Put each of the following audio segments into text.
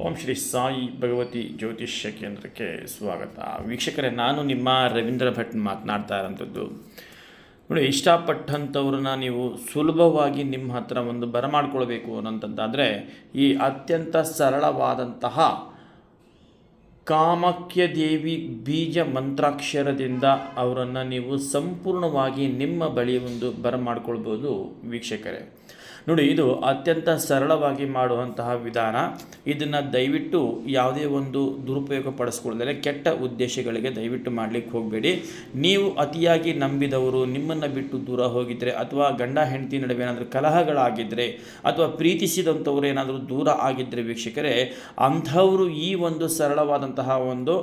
ಓಂ ಶ್ರೀ ಸಾಯಿ ಭಗವತಿ ಜ್ಯೋತಿಷ್ಯ ಕೇಂದ್ರಕ್ಕೆ ಸ್ವಾಗತ. ವೀಕ್ಷಕರೇ, ನಾನು ನಿಮ್ಮ ರವೀಂದ್ರ ಭಟ್ ಮಾತನಾಡ್ತಾ ಇರೋಂಥದ್ದು. ನೋಡಿ, ಇಷ್ಟಪಟ್ಟಂಥವ್ರನ್ನ ನೀವು ಸುಲಭವಾಗಿ ನಿಮ್ಮ ಹತ್ರ ಒಂದು ಬರಮಾಡ್ಕೊಳ್ಬೇಕು ಅನ್ನೋಂಥದ್ದಾದರೆ, ಈ ಅತ್ಯಂತ ಸರಳವಾದಂತಹ ಕಾಮಕ್ಯ ದೇವಿ ಬೀಜ ಮಂತ್ರಾಕ್ಷರದಿಂದ ಅವರನ್ನು ನೀವು ಸಂಪೂರ್ಣವಾಗಿ ನಿಮ್ಮ ಬಳಿ ಒಂದು ಬರಮಾಡ್ಕೊಳ್ಬೋದು ವೀಕ್ಷಕರೇ. ನೋಡಿ, ಇದು ಅತ್ಯಂತ ಸರಳವಾಗಿ ಮಾಡುವಂತಹ ವಿಧಾನ. ಇದನ್ನು ದಯವಿಟ್ಟು ಯಾವುದೇ ಒಂದು ದುರುಪಯೋಗ ಪಡಿಸ್ಕೊಳ್ಳದೆ ಕೆಟ್ಟ ಉದ್ದೇಶಗಳಿಗೆ ದಯವಿಟ್ಟು ಮಾಡಲಿಕ್ಕೆ ಹೋಗಬೇಡಿ. ನೀವು ಅತಿಯಾಗಿ ನಂಬಿದವರು, ನಿಮ್ಮನ್ನು ಬಿಟ್ಟು ದೂರ ಹೋಗಿದ್ದರೆ ಅಥವಾ ಗಂಡ, ಹೆಂಡತಿ ನಡುವೆ ಏನಾದರೂ ಕಲಹಗಳಾಗಿದ್ದರೆ ಅಥವಾ ಪ್ರೀತಿಸಿದಂಥವ್ರು ಏನಾದರೂ ದೂರ ಆಗಿದ್ದರೆ ವೀಕ್ಷಕರೇ, ಅಂಥವರು ಈ ಒಂದು ಸರಳವಾದಂತಹ ಒಂದು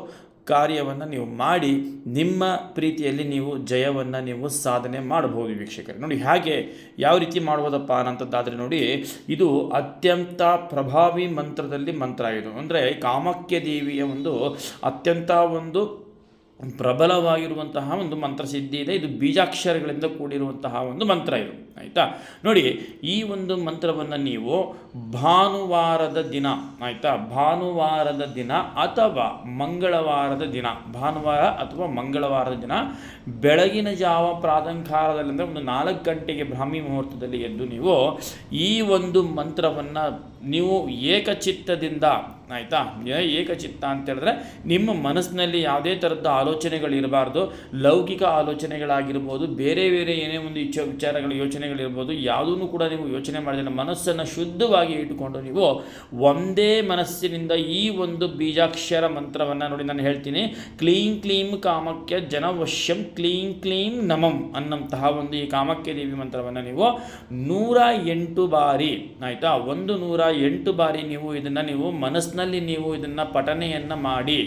ಕಾರ್ಯವನ್ನು ನೀವು ಮಾಡಿ ನಿಮ್ಮ ಪ್ರೀತಿಯಲ್ಲಿ ನೀವು ಜಯವನ್ನು ನೀವು ಸಾಧನೆ ಮಾಡಬಹುದು ವೀಕ್ಷಕರೇ. ನೋಡಿ, ಹಾಗೆ ಯಾವ ರೀತಿ ಮಾಡ್ಬೋದಪ್ಪ ಅನ್ನೋಂಥದ್ದಾದರೆ ನೋಡಿ, ಇದು ಅತ್ಯಂತ ಪ್ರಭಾವಿ ಮಂತ್ರದಲ್ಲಿ ಮಂತ್ರ ಇದು. ಅಂದರೆ ಕಾಮಕ್ಯ ದೇವಿಯ ಒಂದು ಅತ್ಯಂತ ಒಂದು ಪ್ರಬಲವಾಗಿರುವಂತಹ ಒಂದು ಮಂತ್ರಸಿದ್ಧಿ ಇದೆ. ಇದು ಬೀಜಾಕ್ಷರಗಳಿಂದ ಕೂಡಿರುವಂತಹ ಒಂದು ಮಂತ್ರ ಇದು. ಆಯಿತಾ? ನೋಡಿ, ಈ ಒಂದು ಮಂತ್ರವನ್ನು ನೀವು ಭಾನುವಾರದ ದಿನ, ಆಯಿತಾ? ಭಾನುವಾರದ ದಿನ ಅಥವಾ ಮಂಗಳವಾರದ ದಿನ, ಭಾನುವಾರ ಅಥವಾ ಮಂಗಳವಾರದ ದಿನ ಬೆಳಗಿನ ಜಾವ ಪ್ರಾತಃಕಾಲದಲ್ಲಿ ಅಂದರೆ ಒಂದು ನಾಲ್ಕು ಗಂಟೆಗೆ ಬ್ರಾಹ್ಮಿ ಮುಹೂರ್ತದಲ್ಲಿ ಎದ್ದು ನೀವು ಈ ಒಂದು ಮಂತ್ರವನ್ನು ನೀವು ಏಕಚಿತ್ತದಿಂದ ಆಯಿತಾ? ಏಕಚಿತ್ತ ಅಂತ ಹೇಳಿದ್ರೆ ನಿಮ್ಮ ಮನಸ್ಸಿನಲ್ಲಿ ಯಾವುದೇ ಥರದ ಆಲೋಚನೆಗಳಿರಬಾರ್ದು. ಲೌಕಿಕ ಆಲೋಚನೆಗಳಾಗಿರ್ಬೋದು, ಬೇರೆ ಬೇರೆ ಏನೇ ಒಂದು ಇಚ್ಛೆ, ವಿಚಾರಗಳು, ಯೋಚನೆಗಳಿರ್ಬೋದು ಯಾವುದೂ ಕೂಡ ನೀವು ಯೋಚನೆ ಮಾಡಿದ್ರೆ ಮನಸ್ಸನ್ನು ಶುದ್ಧವಾಗಿ ಇಟ್ಟುಕೊಂಡು ನೀವು ಒಂದೇ ಮನಸ್ಸಿನಿಂದ ಈ ಒಂದು ಬೀಜಾಕ್ಷರ ಮಂತ್ರವನ್ನು ನೋಡಿ ನಾನು ಹೇಳ್ತೀನಿ. ಕ್ಲೀಂ ಕ್ಲೀಂ ಕಾಮಕ್ಯ ಜನವಶ್ಯಂ ಕ್ಲೀಂ ಕ್ಲೀಂ ನಮಂ ಅನ್ನಂತಹ ಒಂದು ಈ ಕಾಮಕ್ಯ ದೇವಿ ಮಂತ್ರವನ್ನು ನೀವು ನೂರ ಎಂಟು ಬಾರಿ, ಆಯಿತಾ? ಒಂದು ನೂರ ಎಂಟು ಬಾರಿ ನೀವು ಇದನ್ನು ನೀವು ಮನಸ್ಸಿನಲ್ಲಿ ನೀವು ಇದನ್ನು ಪಠನೆಯನ್ನು ಮಾಡಿ.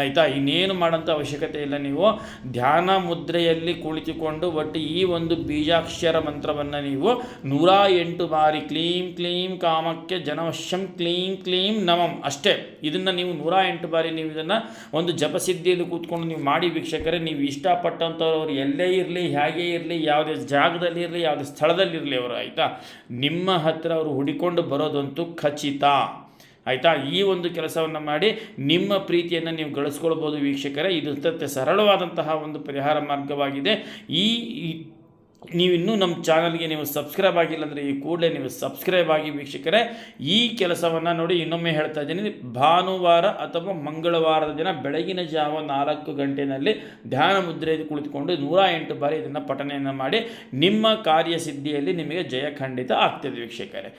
ಆಯಿತಾ? ಇನ್ನೇನು ಮಾಡೋಂಥ ಅವಶ್ಯಕತೆ ಇಲ್ಲ ನೀವು. ಧ್ಯಾನ ಮುದ್ರೆಯಲ್ಲಿ ಕುಳಿತುಕೊಂಡು ಒಟ್ಟು ಈ ಒಂದು ಬೀಜಾಕ್ಷರ ಮಂತ್ರವನ್ನು ನೀವು ನೂರ ಎಂಟು ಬಾರಿ ಕ್ಲೀಂ ಕ್ಲೀಂ, ಕಾಮಕ್ಕೆ ಜನವಶ್ಯಂ ಕ್ಲೀಂ ಕ್ಲೀಂ, ನಮಂ ಅಷ್ಟೇ. ಇದನ್ನು ನೀವು ನೂರ ಎಂಟು ಬಾರಿ ನೀವು ಇದನ್ನು ಒಂದು ಜಪಸಿದ್ಧಿಯಲ್ಲಿ ಕೂತ್ಕೊಂಡು ನೀವು ಮಾಡಿ ವೀಕ್ಷಕರೇ, ನೀವು ಇಷ್ಟಪಟ್ಟಂಥವ್ರು ಎಲ್ಲೇ ಇರಲಿ, ಹೇಗೆ ಇರಲಿ, ಯಾವುದೇ ಜಾಗದಲ್ಲಿ ಇರಲಿ, ಯಾವುದೇ ಸ್ಥಳದಲ್ಲಿರಲಿ ಅವರು, ಆಯಿತಾ? ನಿಮ್ಮ ಹತ್ತಿರ ಅವರು ಹುಡಿಕೊಂಡು ಬರೋದಂತೂ ಖಚಿತ. ಆಯಿತಾ? ಈ ಒಂದು ಕೆಲಸವನ್ನು ಮಾಡಿ ನಿಮ್ಮ ಪ್ರೀತಿಯನ್ನು ನೀವು ಗಳಿಸ್ಕೊಳ್ಬೋದು ವೀಕ್ಷಕರೇ. ಇದು ಅತ್ಯಂತ ಸರಳವಾದಂತಹ ಒಂದು ಪರಿಹಾರ ಮಾರ್ಗವಾಗಿದೆ. ಈ ನೀವು ಇನ್ನೂ ನಮ್ಮ ಚಾನಲ್ಗೆ ನೀವು ಸಬ್ಸ್ಕ್ರೈಬ್ ಆಗಿಲ್ಲ ಅಂದರೆ ಈ ಕೂಡಲೇ ನೀವು ಸಬ್ಸ್ಕ್ರೈಬ್ ಆಗಿ ವೀಕ್ಷಕರೇ. ಈ ಕೆಲಸವನ್ನು ನೋಡಿ ಇನ್ನೊಮ್ಮೆ ಹೇಳ್ತಾ ಇದ್ದೀನಿ. ಭಾನುವಾರ ಅಥವಾ ಮಂಗಳವಾರದ ದಿನ ಬೆಳಗಿನ ಜಾವ ನಾಲ್ಕು ಗಂಟೆಯಲ್ಲಿ ಧ್ಯಾನ ಮುದ್ರೆಯಲ್ಲಿ ಕುಳಿತುಕೊಂಡು ನೂರ ಎಂಟು ಬಾರಿ ಇದನ್ನು ಪಠನೆಯನ್ನು ಮಾಡಿ ನಿಮ್ಮ ಕಾರ್ಯಸಿದ್ಧಿಯಲ್ಲಿ ನಿಮಗೆ ಜಯ ಖಂಡಿತ ಆಗ್ತದೆ ವೀಕ್ಷಕರೇ.